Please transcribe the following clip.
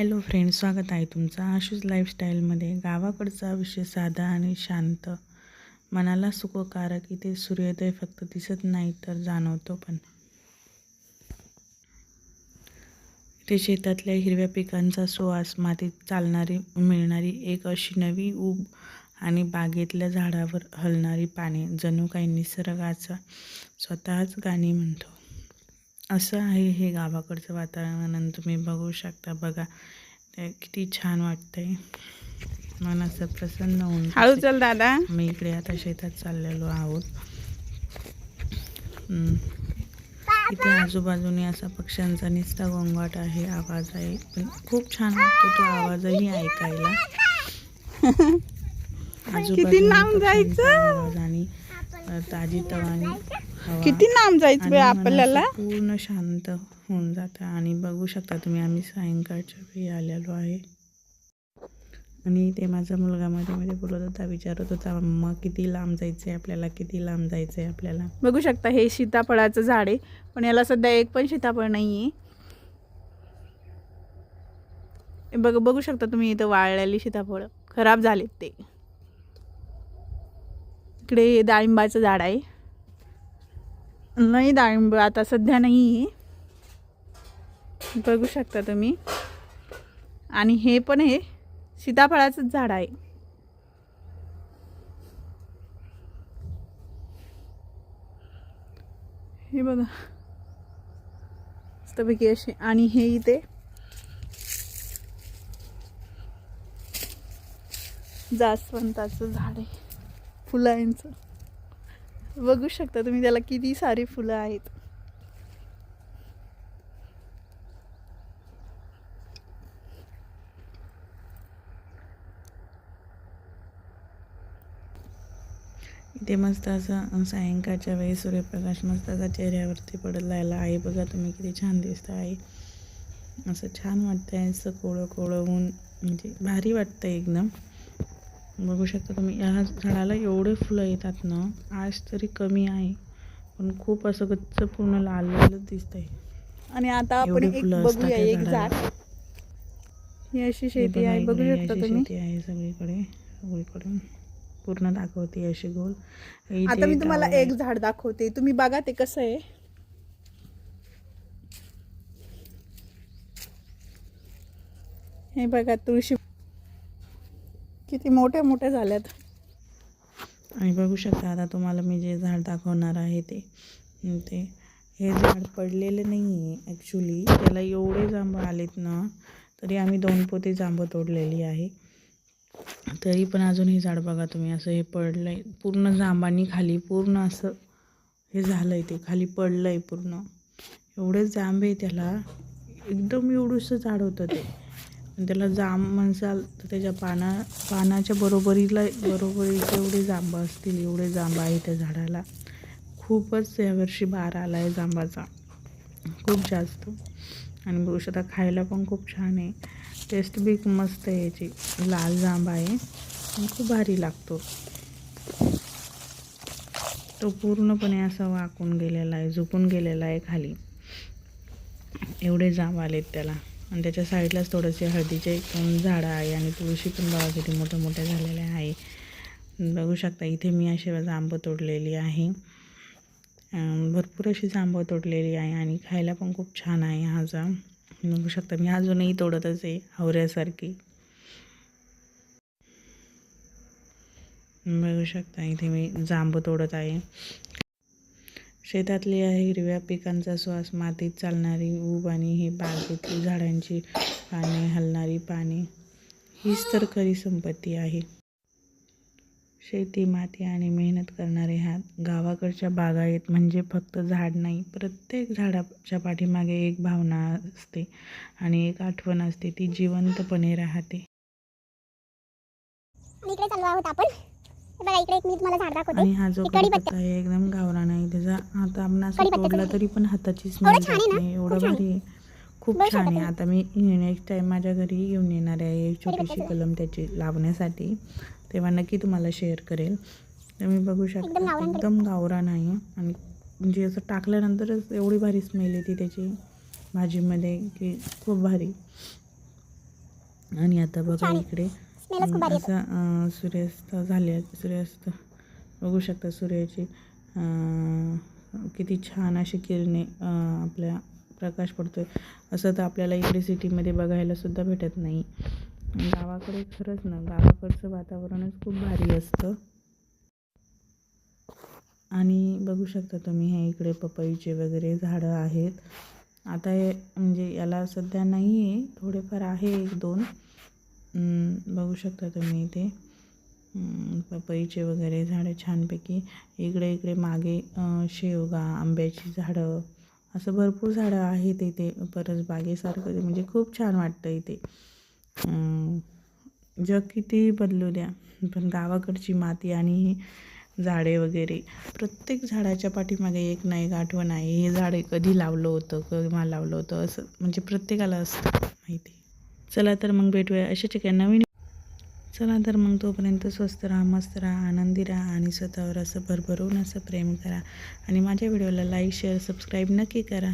Hello friend स्वागत आहे तुमचं आशूज लाईफस्टाईलमध्ये गावाकडचा विषय साधा आणि शांत. मनाला सुखकारक इथे सूर्योदय फक्त दिसत नाही तर जाणवतो पण. इथे शेतातल्या हिरव्या पिकांचा सुवास मातीत चालणारी मिळणारी एक अशी नवी ऊब आणि बागेतल्या झाडावर हलणारी पाने जणू काही निसर्गाचा स्वतःच गाणी म्हणतो. असं आहे हे गावाकडचं वातावरण आणि तुम्ही बघू शकता बघा किती छान वाटतंय मन असं प्रसन्न होऊन हळू. चल दादा मी इकडे आता शेतात चाललेलो आहोत. इथे आजूबाजूने असा पक्ष्यांचा निस्ता गोंगाट आहे आवाज आहे पण खूप छान वाटतो तो आवाजही ऐकायला जायचं? आवाज आणि ताजी तवानी किती लांब जायचं आपल्याला? पूर्ण शांत होऊन जातं. आणि बघू शकता तुम्ही आम्ही सायंकाळच्या वेळी आलेलो आहे. आणि ते माझा मुलगा मध्ये मध्ये बोलत होता विचारत होता मग किती लांब जायचं आहे आपल्याला? किती लांब जायचं आहे आपल्याला? बघू शकता हे सीताफळाचं झाड आहे. पण याला सध्या एक पण सीताफळ नाही आहे बघ बघू शकता तुम्ही इथं वाळलेली सीताफळ. खराब झालेत ते. इकडे डाळिंबाचं झाड आहे. नाही डाळिंब आता सध्या नाही आहे बघू शकता तुम्ही. आणि हे पण हे सीताफळाचंच झाड आहे. हे बघा. मस्तपैकी असे आणि हे इथे. जास्वंताचं झाड आहे. फुलांचं बघू शकता तुम्ही त्याला किती सारी फुलं आहेत. इथे मस्त असं सायंकाळच्या वेळी सूर्यप्रकाश मस्त असा चेहऱ्यावरती पडलेला आहे. बघा तुम्ही किती छान दिसत आहे. असं छान वाटतंय असं कोळं कोळं ऊन म्हणजे भारी वाटतं एकदम. बघू शकता तुम्ही या झाडाला एवढे फुलं येतात ना आज तरी कमी आहे. पण खूप असं गच्च पूर्ण लाल लालच दिसतंय. आणि आता आपण एक बघूया एक. झाड. ही अशी शेती आहे बघू शकता तुम्ही. शेती आहे सगळीकडे सगळीकडे पूर्ण दाखवते अशी गोल. आता मी तुम्हाला आहे. एक झाड दाखवते. तुम्ही बघा ते कसं आहे. हे बघा तुळशी किती मोठे मोठे झाल्यात. आणि बघू शकता आता तुम्हाला मी जे झाड दाखवणार आहे ते. ते. हे झाड पडलेलं नाही आहे ॲक्च्युली त्याला एवढे जांभं आलेत ना तरी आम्ही दोन पोते जांभं तोडलेली आहे. तरी पण अजून हे झाड बघा तुम्ही असं हे पडलं आहे पूर्ण जांबांनी खाली पूर्ण असं हे झालं आहे ते. खाली पडलं आहे पूर्ण. एवढे जांब आहे त्याला. एकदम एवढंसं झाड होतं ते. त्याला जांब म्हणसाल तर त्याच्या पाना पानाच्या बरोबरीला बरोबरीचे एवढे जांब असतील एवढे जांब आहे त्या झाडाला. खूपच यावर्षी बार आला आहे जांबाचा. खूप जास्त. आणि बघू शकता खायला पण खूप छान आहे. टेस्ट बी मस्त आहे याची. लाल जांब आहे. आणि खूप भारी लागतो. तो पूर्णपणे असा वाकून गेलेला आहे झुकून गेलेला आहे खाली. एवढे जांब आलेत त्याला. आणि त्याच्या साईडलाच थोडेसे हळदीचे झाडं आहे आणि तुळशी पण बघा किती मोठ्या मोठ्या झालेल्या आहे. बघू शकता इथे मी अशी जांब तोडलेली आहे. भरपूर अशी जांब तोडलेली आहे आणि खायला पण खूप छान आहे हा जाम बघू शकता मी अजूनही तोडतच आहे हवऱ्यासारखी बघू शकता इथे मी जांबं तोडत आहे. शेतातली आहे हिरव्या पिकांचा श्वास मातीत चालणारी ऊब आणि ही बागेतली झाडांची पाने हलणारी पाने हीच तर खरी संपत्ती आहे. शेती माती आणि मेहनत करणारे हात गावाकडच्या बागायत म्हणजे फक्त झाड नाही प्रत्येक झाडाच्या पाठीमागे एक भावना असते आणि एक आठवण असते ती जिवंतपणे राहते. आपण. बघा इकडे एक मी तुम्हाला झाड दाखवते. आणि हा जो कडीपत्ता कढीपत्ता. आहे एकदम गावरान आहे. त्याचा आता आपण असं तोडला. तरी पण हाताची स्मेल? नाही. एवढं भारी आहे. खूप छान आहे. आता मी नेक्स्ट टाइम माझ्या घरी घेऊन येणार आहे. छोटीशी. कलम त्याची लावण्यासाठी. तेव्हा नक्की तुम्हाला शेअर करेल. तर मी बघू शकता. एकदम गावरान आहे. आणि म्हणजे असं टाकल्यानंतरच एवढी भारी स्मेल येते त्याची भाजीमध्ये की खूप भारी. आणि आता बघा. इकडे. स्मेलच खूप भारी येतो. असा सूर्यास्त झाले सूर्यास्त. बघू शकता सूर्याची किती छान अशी किरणे आपल्या प्रकाश पडतोय. असं तर आपल्याला इकडे सिटीमध्ये बघायला सुद्धा भेटत नाही. गावाकडे खरंच ना गावाकडचं वातावरणच खूप भारी असतं. आणि बघू शकता तुम्ही हे इकडे पपईचे वगैरे झाडं आहेत. आता हे म्हणजे याला सध्या नाही आहे थोडेफार आहे एक दोन. बघू शकता तुम्ही इथे. पपईचे वगैरे झाडं छानपैकी. इकडे इकडे मागे शेवगा आंब्याची झाडं असं भरपूर झाडं आहेत इथे. परस बागेसारखं म्हणजे खूप छान वाटतं इथे. जग किती बदलू द्या. पण गावाकडची माती आणि ही झाडे वगैरे प्रत्येक झाडाच्या पाठीमागे एक ना एक आठवण आहे. हे झाडे कधी लावलं होतं केव्हा लावलं होतं असं म्हणजे प्रत्येकाला असतं माहिती. चला तर मग भेटूया अशाच एका नवीन चला तर मग तोपर्यंत स्वस्त राहा मस्त राहा आनंदी राहा आणि स्वतःवर असं भरभरून असं प्रेम करा. आणि माझ्या व्हिडिओला लाईक शेअर सबस्क्राईब नक्की करा.